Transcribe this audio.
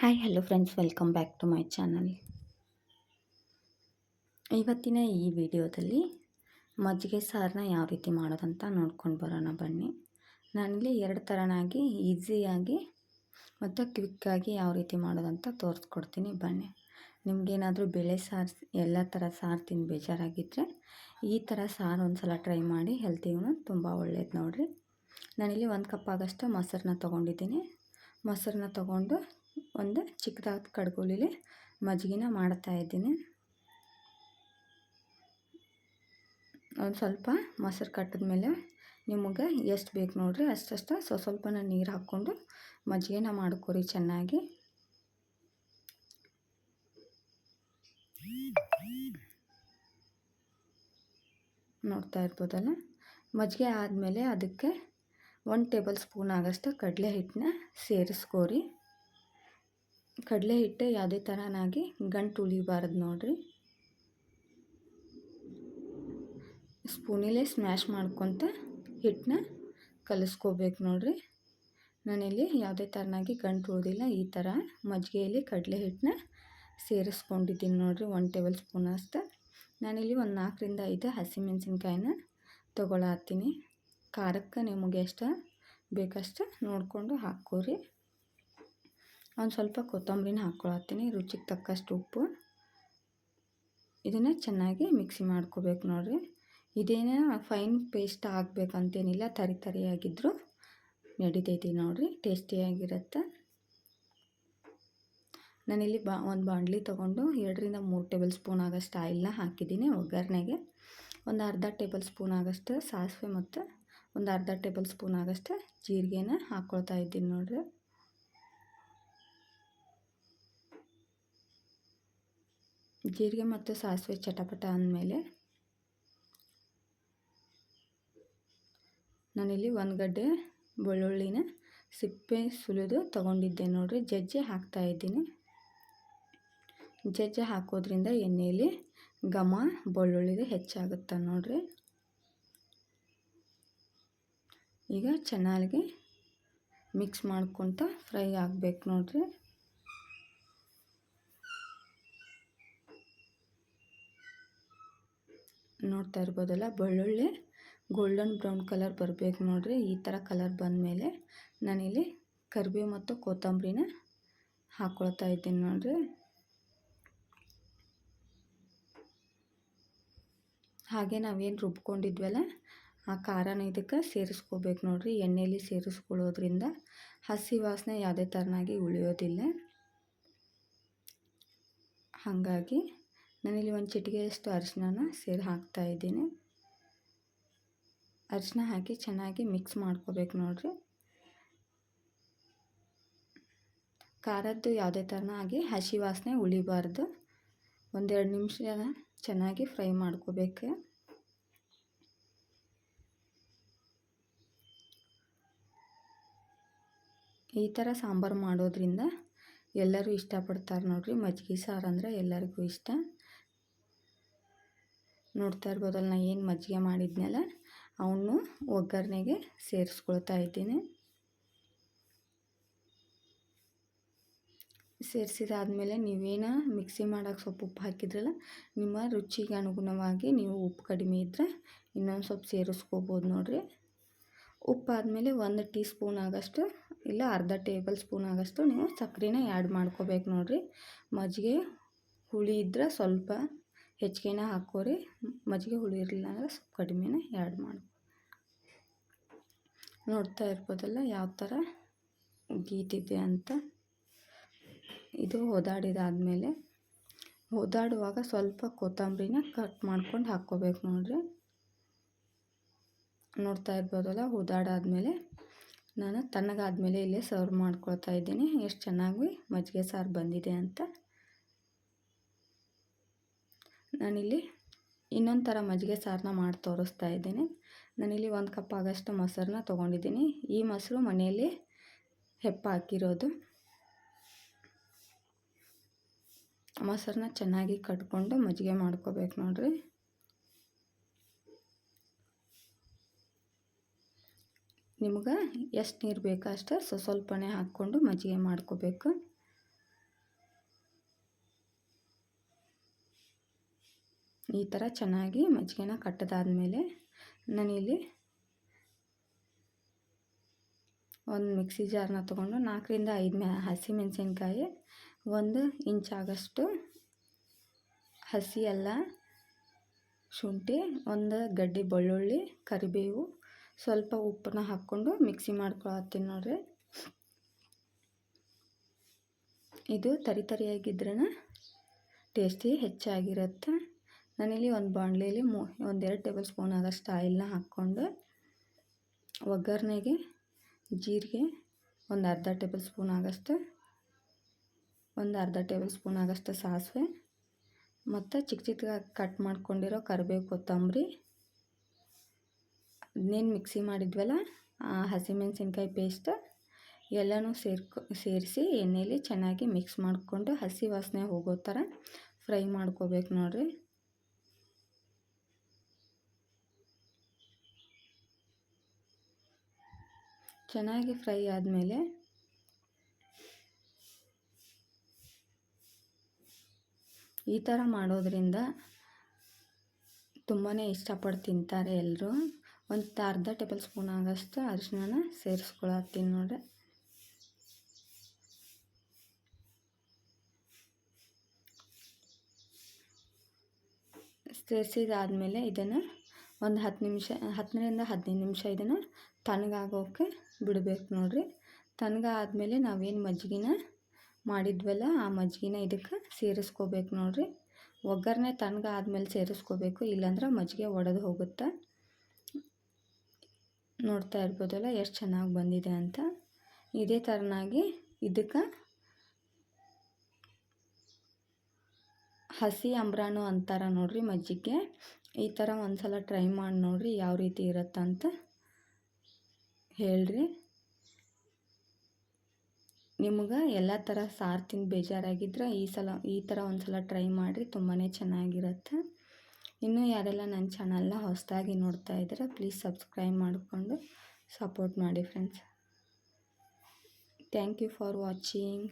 Hi hello friends welcome back to my channel ಇವತ್ತಿನ ಈ ವಿಡಿಯೋದಲ್ಲಿ ಮಜ್ಜಿಗೆ ಸಾರನ್ನ ಯಾವ ರೀತಿ ಮಾಡೋದಂತ ನೋಡ್ಕೊಂಡು ಬರೋಣ ಬನ್ನಿ. ನಾನಿಲ್ಲಿ ಎರಡು ಥರನಾಗಿ ಈಸಿಯಾಗಿ ಮತ್ತು ಕ್ವಿಕ್ಕಾಗಿ ಯಾವ ರೀತಿ ಮಾಡೋದಂತ ತೋರಿಸ್ಕೊಡ್ತೀನಿ ಬನ್ನಿ. ನಿಮಗೇನಾದರೂ ಬೇಳೆ ಸಾರು, ಎಲ್ಲ ಥರ ಸಾರು ತಿಂದು ಬೇಜಾರಾಗಿದ್ದರೆ ಈ ಥರ ಸಾರು ಒಂದು ಸಲ ಟ್ರೈ ಮಾಡಿ ಹೆಲ್ತಿಗೂ ತುಂಬ ಒಳ್ಳೇದು ನೋಡಿರಿ. ನಾನಿಲ್ಲಿ ಒಂದು ಕಪ್ ಆಗಷ್ಟು ಮೊಸರನ್ನ ತೊಗೊಂಡಿದ್ದೀನಿ. ಮೊಸರನ್ನ ತೊಗೊಂಡು ಒಂದು ಚಿಕ್ಕದಾದ ಕಡ್ಗೋಲಿಲಿ ಮಜ್ಜಿಗೆನ ಮಾಡ್ತಾ ಇದ್ದೀನಿ. ಒಂದು ಸ್ವಲ್ಪ ಮೊಸರು ಕಟ್ಟಿದ ಮೇಲೆ ನಿಮಗೆ ಎಷ್ಟು ಬೇಕು ನೋಡಿರಿ, ಅಷ್ಟಷ್ಟು ಸ್ವ ಸ್ವಲ್ಪನ ನೀರು ಹಾಕ್ಕೊಂಡು ಮಜ್ಜಿಗೆನ ಮಾಡ್ಕೊರಿ ಚೆನ್ನಾಗಿ. ನೋಡ್ತಾ ಇರ್ಬೋದಲ್ಲ? ಮಜ್ಜಿಗೆ ಆದಮೇಲೆ ಅದಕ್ಕೆ ಒಂದು ಟೇಬಲ್ ಸ್ಪೂನ್ ಆಗಷ್ಟು ಕಡಲೆ ಹಿಟ್ಟನ್ನ ಸೇರಿಸ್ಕೋರಿ. ಕಡಲೆ ಹಿಟ್ಟೆ ಯಾವುದೇ ಥರನಾಗಿ ಗಂಟು ಉಳಿಬಾರ್ದು ನೋಡಿರಿ. ಸ್ಪೂನಿಲೇ ಸ್ಮ್ಯಾಶ್ ಮಾಡ್ಕೊತ ಹಿಟ್ಟನ್ನ ಕಲಿಸ್ಕೋಬೇಕು ನೋಡಿರಿ. ನಾನಿಲ್ಲಿ ಯಾವುದೇ ಥರನಾಗಿ ಗಂಟು ಉಳಿದಿಲ್ಲ, ಈ ಥರ ಮಜ್ಜಿಗೆಯಲ್ಲಿ ಕಡಲೆ ಹಿಟ್ಟನ್ನ ಸೇರಿಸ್ಕೊಂಡಿದ್ದೀನಿ ನೋಡಿರಿ ಒನ್ ಟೇಬಲ್ ಸ್ಪೂನ್ ಅಷ್ಟು. ನಾನಿಲ್ಲಿ ಒಂದು ನಾಲ್ಕರಿಂದ ಐದು ಹಸಿಮೆಣ್ಸಿನ್ಕಾಯಿನ ತೊಗೊಳತ್ತೀನಿ ಖಾರಕ್ಕೆ ನಿಮಗೆ ಎಷ್ಟು ಬೇಕಷ್ಟು ನೋಡಿಕೊಂಡು ಹಾಕ್ಕೋರಿ. ಒಂದು ಸ್ವಲ್ಪ ಕೊತ್ತಂಬರಿನ ಹಾಕ್ಕೊಳತ್ತೀನಿ, ರುಚಿಗೆ ತಕ್ಕಷ್ಟು ಉಪ್ಪು. ಇದನ್ನು ಚೆನ್ನಾಗಿ ಮಿಕ್ಸಿ ಮಾಡ್ಕೋಬೇಕು ನೋಡಿರಿ. ಇದೇನೇ ಫೈನ್ ಪೇಸ್ಟ್ ಆಗಬೇಕಂತೇನಿಲ್ಲ, ತರಿ ತರಿಯಾಗಿದ್ದರೂ ನಡಿತೈತಿ ನೋಡಿರಿ, ಟೇಸ್ಟಿಯಾಗಿರುತ್ತೆ. ನಾನಿಲ್ಲಿ ಬಾ, ಒಂದು ಬಾಂಡ್ಲಿ ತೊಗೊಂಡು ಎರಡರಿಂದ ಮೂರು ಟೇಬಲ್ ಸ್ಪೂನ್ ಆಗೋಷ್ಟು ಆಯಿಲ್ನ ಹಾಕಿದ್ದೀನಿ ಒಗ್ಗರಣೆಗೆ. ಒಂದು ಅರ್ಧ ಟೇಬಲ್ ಸ್ಪೂನ್ ಆಗೋಷ್ಟು ಸಾಸಿವೆ ಮತ್ತು ಒಂದು ಅರ್ಧ ಟೇಬಲ್ ಸ್ಪೂನ್ ಆಗೋಷ್ಟು ಜೀರಿಗೆನ ಹಾಕ್ಕೊಳ್ತಾ ಇದ್ದೀನಿ ನೋಡಿರಿ. ಜೀರಿಗೆ ಮತ್ತು ಸಾಸಿವೆ ಚಟಪಟ ಅಂದಮೇಲೆ ನಾನಿಲ್ಲಿ ಒಂದು ಗಡ್ಡೆ ಬೆಳ್ಳುಳ್ಳಿನ ಸಿಪ್ಪೆ ಸುಲಿದು ತೊಗೊಂಡಿದ್ದೆ ನೋಡಿರಿ, ಜಜ್ಜಿ ಹಾಕ್ತಾಯಿದ್ದೀನಿ ಜಜ್ಜೆ ಹಾಕೋದ್ರಿಂದ ಎಣ್ಣೆಯಲ್ಲಿ ಘಮ ಬೆಳ್ಳುಳ್ಳಿದು ಹೆಚ್ಚಾಗುತ್ತೆ ನೋಡಿರಿ. ಈಗ ಚೆನ್ನಾಗಿ ಮಿಕ್ಸ್ ಮಾಡ್ಕೊತ ಫ್ರೈ ಆಗಬೇಕು ನೋಡಿರಿ. ನೋಡ್ತಾ ಇರ್ಬೋದಲ್ಲ, ಬೆಳ್ಳುಳ್ಳಿ ಗೋಲ್ಡನ್ ಬ್ರೌನ್ ಕಲರ್ ಬರಬೇಕು ನೋಡ್ರಿ. ಈ ಥರ ಕಲರ್ ಬಂದಮೇಲೆ ನಾನಿಲ್ಲಿ ಕರಿಬೇವು ಮತ್ತು ಕೊತ್ತಂಬರಿನ ಹಾಕ್ಕೊಳ್ತಾ ಇದ್ದೀನಿ ನೋಡ್ರಿ. ಹಾಗೆ ನಾವೇನು ರುಬ್ಕೊಂಡಿದ್ವಲ್ಲ, ಆ ಖಾರನ ಇದಕ್ಕೆ ಸೇರಿಸ್ಕೋಬೇಕು ನೋಡ್ರಿ. ಎಣ್ಣೆಯಲ್ಲಿ ಸೇರಿಸ್ಕೊಳ್ಳೋದ್ರಿಂದ ಹಸಿ ವಾಸನೆ ಯಾವುದೇ ಥರನಾಗಿ ಉಳಿಯೋದಿಲ್ಲ. ಹಾಗಾಗಿ ನಾನಿಲ್ಲಿ ಒಂದು ಚಿಟಿಗೆಯಷ್ಟು ಅರಿಶಿನ ಸೇರಿ ಹಾಕ್ತಾ ಇದ್ದೀನಿ. ಅರಿಶಿನ ಹಾಕಿ ಚೆನ್ನಾಗಿ ಮಿಕ್ಸ್ ಮಾಡ್ಕೋಬೇಕು ನೋಡಿರಿ. ಖಾರದ್ದು ಯಾವುದೇ ಆಗಿ ಹಸಿ ವಾಸನೆ ಉಳಿಬಾರ್ದು. ಒಂದೆರಡು ನಿಮಿಷ ಚೆನ್ನಾಗಿ ಫ್ರೈ ಮಾಡ್ಕೋಬೇಕು. ಈ ಥರ ಸಾಂಬಾರು ಮಾಡೋದ್ರಿಂದ ಎಲ್ಲರೂ ಇಷ್ಟಪಡ್ತಾರೆ ನೋಡಿರಿ. ಮಜ್ಜಿಗೆ ಸಾರು ಅಂದರೆ ಎಲ್ಲರಿಗೂ ಇಷ್ಟ. ನೋಡ್ತಾ ಇರ್ಬೋದಲ್ಲ ನಾನು ಏನು ಮಜ್ಜಿಗೆ ಮಾಡಿದ್ನಲ್ಲ, ಅವನು ಒಗ್ಗರಣೆಗೆ ಸೇರಿಸ್ಕೊಳ್ತಾ ಇದ್ದೀನಿ. ಸೇರಿಸಿದಾದ್ಮೇಲೆ ನೀವೇನು ಮಿಕ್ಸಿ ಮಾಡೋಕ್ಕೆ ಸ್ವಲ್ಪ ಉಪ್ಪು ಹಾಕಿದ್ರಲ್ಲ, ನಿಮ್ಮ ರುಚಿಗೆ ಅನುಗುಣವಾಗಿ ನೀವು ಉಪ್ಪು ಕಡಿಮೆ ಇದ್ದರೆ ಇನ್ನೊಂದು ಸ್ವಲ್ಪ ಸೇರಿಸ್ಕೋಬೋದು ನೋಡಿರಿ. ಉಪ್ಪಾದಮೇಲೆ ಒಂದು ಟೀ ಸ್ಪೂನ್ ಆಗೋಷ್ಟು ಇಲ್ಲ ಅರ್ಧ ಟೇಬಲ್ ಸ್ಪೂನ್ ಆಗೋಷ್ಟು ನೀವು ಸಕ್ಕರೆನ ಆ್ಯಡ್ ಮಾಡ್ಕೋಬೇಕು ನೋಡಿರಿ. ಮಜ್ಜಿಗೆ ಹುಳಿ ಇದ್ದರೆ ಸ್ವಲ್ಪ ಹೆಚ್ಚಿಗೆನ ಹಾಕೋರಿ ಮಜ್ಜಿಗೆ ಹುಳಿ ಇರಲಿಲ್ಲ ಅಂದರೆ ಸ್ವಲ್ಪ ಕಡಿಮೆನೇ ಆ್ಯಡ್ ಮಾಡಿ ನೋಡ್ತಾ ಇರ್ಬೋದಲ್ಲ ಯಾವ ಥರ ಗೀತಿದೆ ಅಂತ. ಇದು ಓದಾಡಿದಾದಮೇಲೆ ಓದಾಡುವಾಗ ಸ್ವಲ್ಪ ಕೊತ್ತಂಬರಿನ ಕಟ್ ಮಾಡ್ಕೊಂಡು ಹಾಕ್ಕೋಬೇಕು ನೋಡ್ರಿ. ನೋಡ್ತಾ ಇರ್ಬೋದಲ್ಲ ಓದಾಡಾದಮೇಲೆ ನಾನು ತಣ್ಣಗಾದ್ಮೇಲೆ ಇಲ್ಲೇ ಸರ್ವ್ ಮಾಡ್ಕೊಳ್ತಾ ಇದ್ದೀನಿ. ಎಷ್ಟು ಚೆನ್ನಾಗಿ ಮಜ್ಜಿಗೆ ಸಾರು ಬಂದಿದೆ ಅಂತ. ನಾನಿಲ್ಲಿ ಇನ್ನೊಂದು ಥರ ಮಜ್ಜಿಗೆ ಸಾರನ್ನ ಮಾಡಿ ತೋರಿಸ್ತಾ ಇದ್ದೀನಿ. ನಾನಿಲ್ಲಿ ಒಂದು ಕಪ್ ಆಗಷ್ಟು ಮೊಸರನ್ನ ತೊಗೊಂಡಿದ್ದೀನಿ. ಈ ಮೊಸರು ಮನೆಯಲ್ಲಿ ಹೆಪ್ಪ ಹಾಕಿರೋದು. ಮೊಸರನ್ನ ಚೆನ್ನಾಗಿ ಕಟ್ಕೊಂಡು ಮಜ್ಜಿಗೆ ಮಾಡ್ಕೋಬೇಕು ನೋಡಿರಿ. ನಿಮ್ಗೆ ಎಷ್ಟು ನೀರು ಬೇಕೋ ಅಷ್ಟು ಸ್ವಲ್ಪನೇ ಹಾಕ್ಕೊಂಡು ಮಜ್ಜಿಗೆ ಮಾಡ್ಕೋಬೇಕು. ಈ ಥರ ಚೆನ್ನಾಗಿ ಮಜ್ಜಿಗೆನ ಕಟ್ಟದಾದಮೇಲೆ ನಾನಿಲ್ಲಿ ಒಂದು ಮಿಕ್ಸಿ ಜಾರನ್ನ ತೊಗೊಂಡು ನಾಲ್ಕರಿಂದ ಐದು ಹಸಿ ಹಸಿಮೆಣಸಿನ್ಕಾಯಿ ಒಂದು ಇಂಚಾಗಷ್ಟು ಹಸಿ ಅಲ್ಲ, ಶುಂಠಿ, ಒಂದು ಗಡ್ಡೆ ಬೆಳ್ಳುಳ್ಳಿ, ಕರಿಬೇವು, ಸ್ವಲ್ಪ ಉಪ್ಪನ್ನ ಹಾಕ್ಕೊಂಡು ಮಿಕ್ಸಿ ಮಾಡ್ಕೊಳತ್ತೀನಿ ನೋಡ್ರಿ. ಇದು ತರಿ ತರಿಯಾಗಿದ್ರೇ ಟೇಸ್ಟಿ ಹೆಚ್ಚಾಗಿರುತ್ತೆ. ನಾನಿಲ್ಲಿ ಒಂದು ಬಾಣಲೆಯಲ್ಲಿ ಮೂ ಒಂದೆರಡು ಟೇಬಲ್ ಸ್ಪೂನ್ ಆಗೋಷ್ಟು ಆಯಿಲ್ನ ಹಾಕ್ಕೊಂಡು ಒಗ್ಗರಣೆಗೆ, ಜೀರಿಗೆ ಒಂದು ಅರ್ಧ ಟೇಬಲ್ ಸ್ಪೂನ್ ಆಗೋಷ್ಟು ಒಂದು ಅರ್ಧ ಟೇಬಲ್ ಸ್ಪೂನ್ ಆಗೋಷ್ಟು ಸಾಸಿವೆ ಮತ್ತು ಚಿಕ್ಕ ಚಿಕ್ಕ ಕಟ್ ಮಾಡ್ಕೊಂಡಿರೋ ಕರಿಬೇವು ಕೊತ್ತಂಬರಿ. ಅದನ್ನೇನು ಮಿಕ್ಸಿ ಮಾಡಿದ್ವಲ್ಲ, ಆ ಹಸಿಮೆಣಸಿನ್ಕಾಯಿ ಪೇಸ್ಟ್ ಎಲ್ಲನೂ ಸೇರ್ಕೊ, ಸೇರಿಸಿ ಎಣ್ಣೆಯಲ್ಲಿ ಚೆನ್ನಾಗಿ ಮಿಕ್ಸ್ ಮಾಡಿಕೊಂಡು ಹಸಿ ವಾಸನೆ ಹೋಗೋ ಥರ ಫ್ರೈ ಮಾಡ್ಕೋಬೇಕು ನೋಡಿರಿ. ಚೆನ್ನಾಗಿ ಫ್ರೈ ಆದಮೇಲೆ ಈ ಥರ ಮಾಡೋದ್ರಿಂದ ತುಂಬಾ ಇಷ್ಟಪಟ್ಟು ತಿಂತಾರೆ ಎಲ್ಲರೂ. ಒಂದು ಅರ್ಧ ಟೇಬಲ್ ಸ್ಪೂನ್ ಆಗೋಷ್ಟು ಅರಿಶಿನ ಸೇರಿಸ್ಕೊಳತ್ತೀನಿ ನೋಡ್ರಿ. ಸೇರಿಸಿದಾದ್ಮೇಲೆ ಇದನ್ನು ಒಂದು ಹತ್ತು ನಿಮಿಷ, ಹತ್ತರಿಂದ ಹದಿನೈದು ನಿಮಿಷ ಇದನ್ನು ತಣ್ಣಗಾಗೋಕೆ ಬಿಡಬೇಕು ನೋಡಿರಿ. ತಣ್ಣಗಾದ್ಮೇಲೆ ನಾವೇನು ಮಜ್ಜಿಗೆನ ಮಾಡಿದ್ವಲ್ಲ, ಆ ಮಜ್ಜಿಗೆನ ಇದಕ್ಕೆ ಸೇರಿಸ್ಕೋಬೇಕು ನೋಡಿರಿ. ಒಗ್ಗರಣೆ ತಣ್ಣಗಾದ್ಮೇಲೆ ಸೇರಿಸ್ಕೋಬೇಕು, ಇಲ್ಲಾಂದ್ರೆ ಮಜ್ಜಿಗೆ ಒಡೆದು ಹೋಗುತ್ತೆ? ನೋಡ್ತಾ ಇರ್ಬೋದಲ್ಲ ಎಷ್ಟು ಚೆನ್ನಾಗಿ ಬಂದಿದೆ ಅಂತ. ಇದೇ ಥರನಾಗಿ ಇದಕ್ಕೆ ಹಸಿ ಅಂಬ್ರಾನು ಅಂತಾರ ನೋಡಿರಿ ಮಜ್ಜಿಗೆ. ಈ ಥರ ಒಂದು ಸಲ ಟ್ರೈ ಮಾಡಿ ನೋಡಿರಿ ಯಾವ ರೀತಿ ಇರುತ್ತಂತ ಹೇಳ್ರಿ. ನಿಮ್ಗೆ ಎಲ್ಲ ಥರ ಸಾರು ತಿಂದು ಬೇಜಾರಾಗಿದ್ರೆ ಈ ಸಲ, ಈ ಥರ ಒಂದು ಸಲ ಟ್ರೈ ಮಾಡಿರಿ ತುಂಬಾ ಚೆನ್ನಾಗಿರುತ್ತೆ. ಇನ್ನೂ ಯಾರೆಲ್ಲ ನನ್ನ ಚಾನಲ್ನ ಹೊಸದಾಗಿ ನೋಡ್ತಾ ಇದ್ದಾರೆ ಪ್ಲೀಸ್ ಸಬ್ಸ್ಕ್ರೈಬ್ ಮಾಡಿಕೊಂಡು ಸಪೋರ್ಟ್ ಮಾಡಿ friends thank you for watching